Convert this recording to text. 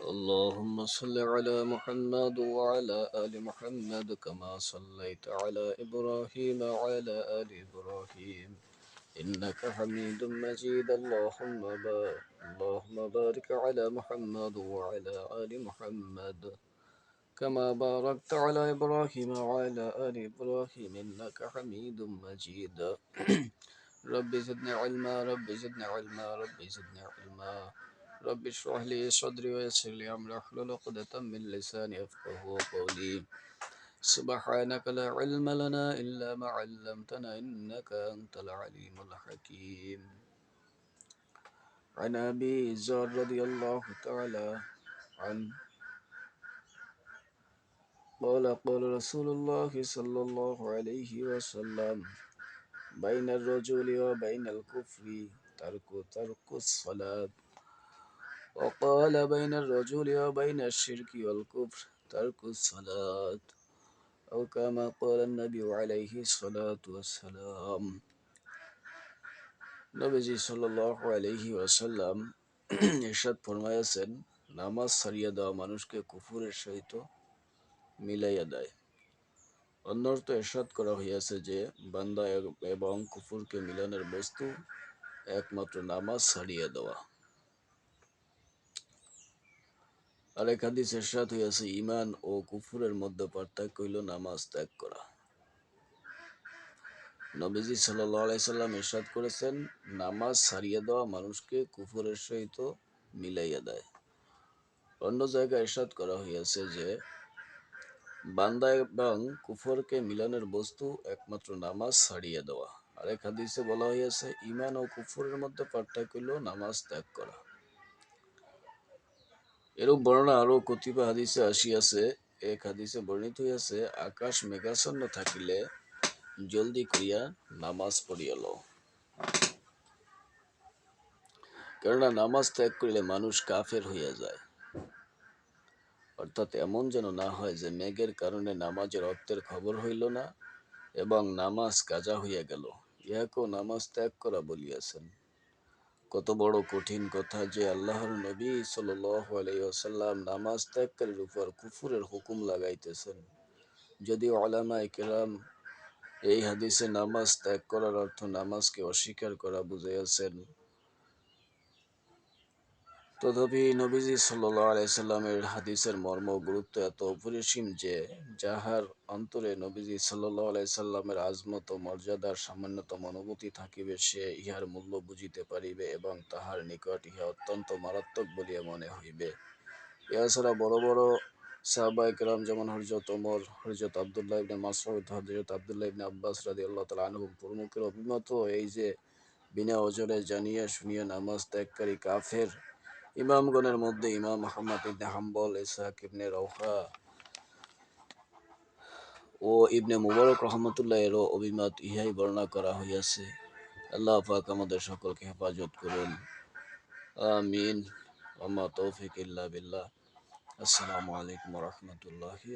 اللهم صل على محمد وعلى آل محمد كما صليت على إبراهيم وعلى آل إبراهيم. إنك حميد مجيد. اللهم بارك اللهم بارك على محمد وعلى آل محمد كما باركت على إبراهيم وعلى آل إبراهيم. إنك حميد مجيد. رب زدنا علما رب زدنا علما رب زدنا علما. رب اشرح لي صدري ويسر لي أمري واحلل عقدة من لساني يفقه قولي. سبحانك لا علم لنا إلا ما علمتنا إنك أنت العليم الحكيم. عن أبي زر رضي الله تعالى عنه قال قال رسول الله صلى الله عليه وسلم بين الرجل وبين الكفر ترك ترك الصلاة. وقال بين الرجل وبين الشرك والكفر ترك الصلاة أو كما قال النبي عليه الصلاة والسلام নবীজি সাল্লাহ আলহি ওয়াসাল্লাম এরশাদ ফরমাইয়াছেন নামাজ ছাড়িয়ে দেওয়া মানুষকে কুফুরের সহিত মিলাইয়া দেয় অন্যর তো এরশাদ করা হইয়াছে যে বান্দা এবং কুফুরকে মিলনের বস্তু একমাত্র নামাজ ছাড়িয়ে দেওয়া আর এক হাদিস এরশাদ হইয়াছে ইমান ও কুফুরের মধ্যে পার্থক্য হইল নামাজ ত্যাগ করা। নবীজি সাল্লাম ইরশাদ করেছেন, নামাজ ছাড়িয়ে দেওয়া মানুষকে কুফুরের সহিত মিলাইয়া দেয়। অন্য জায়গায় এরশাদ করা হইয়াছে যে, বান্দা এবং কুফরকে মিলানের বস্তু একমাত্র নামাজ ছাড়িয়ে দেওয়া। আরেক হাদিসে বলা হইয়াছে ইমান ও কুফরের মধ্যে পার্থক্য হইল নামাজ ত্যাগ করা। এরূপ বর্ণনা আরও কতিপয় হাদিসে আসিয়াছে এক হাদিসে বর্ণিত হইয়াছে, আকাশ মেঘাচ্ছন্ন থাকিলে জলদি করিয়া নামাজ পড়িয়াল কেননা নামাজ ত্যাগ করিলে মানুষ কাফের হইয়া যায়। অর্থাৎ এমন যেন না হয় যে মেঘের কারণে নামাজের অর্থের খবর হইল না এবং নামাজ কাজা হইয়া গেল। ইহাকেও নামাজ ত্যাগ করা বলিয়াছেন। কত বড় কঠিন কথা যে আল্লাহর নবী সাল্লাম নামাজ ত্যাগকারীর উপর কুফুরের হুকুম লাগাইতেছেন। যদি আলামা কেরাম এই হাদিসে নামাজ ত্যাগ করার অর্থ নামাজকে অস্বীকার করা বুঝাইয়াছেন তথাপি নবীজি সাল্লামের হাদিসের মর্ম গুরুত্ব এত অপরিসীম যে যাহার অন্তরে নবীজি সাল্লামের আজমত ও মর্যাদার সামান্যতম অনুভূতি থাকিবে, সে ইহার মূল্য বুঝিতে পারিবে এবং তাহার নিকট ইহা অত্যন্ত মারাত্মক বলিয়া মনে হইবে। ইহা ছাড়া বড় বড় সাহাবা একরাম যেমন হরজত ওমর হরজত আবদুল্লাহ ইবনে মাসউদ হরজত আবদুল্লাহ ইবনে আব্বাস রাদিয়াল্লাহু তাআলা আনহু প্রমুখের অভিমত এই যে বিনা ওজনে জানিয়া শুনিয়া নামাজ ত্যাগকারী কাফের ইমামগণের মধ্যে ইমাম মোহাম্মদ ইবনে হাম্বল ইসাক ইবনে রৌহা ও ইবনে মুবারক রহমতুল্লাহ এরও অভিমত ইহাই বর্ণনা করা হইয়াছে। আল্লাহ পাক আমাদের সকলকে হেফাজত করুন। আমিন। ওমা তৌফিক ইল্লা বিল্লাহ। আসসালামু আলাইকুম রহমতুল্লাহি